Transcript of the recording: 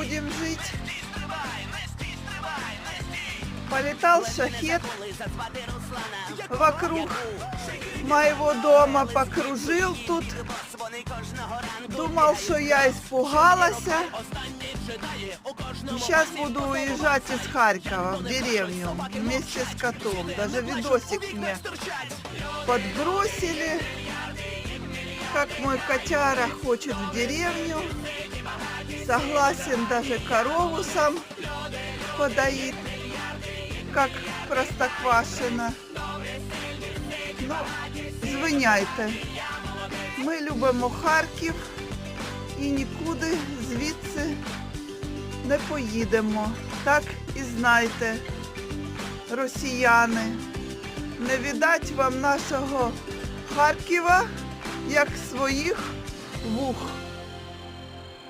будем жить. Полетал шахет вокруг моего дома, покружил тут. Думал, что я испугалась. Сейчас буду уезжать из Харькова в деревню вместе с котом. Даже видосик мне подбросили, как мой котяра хочет в деревню. Согласен даже корову сам подоит, как простоквашина. Ну, звиняйте. Ми любимо Харків і нікуди звідси не поїдемо. Так і знайте, росіяни. Не віддать вам нашого Харкова як своїх вух.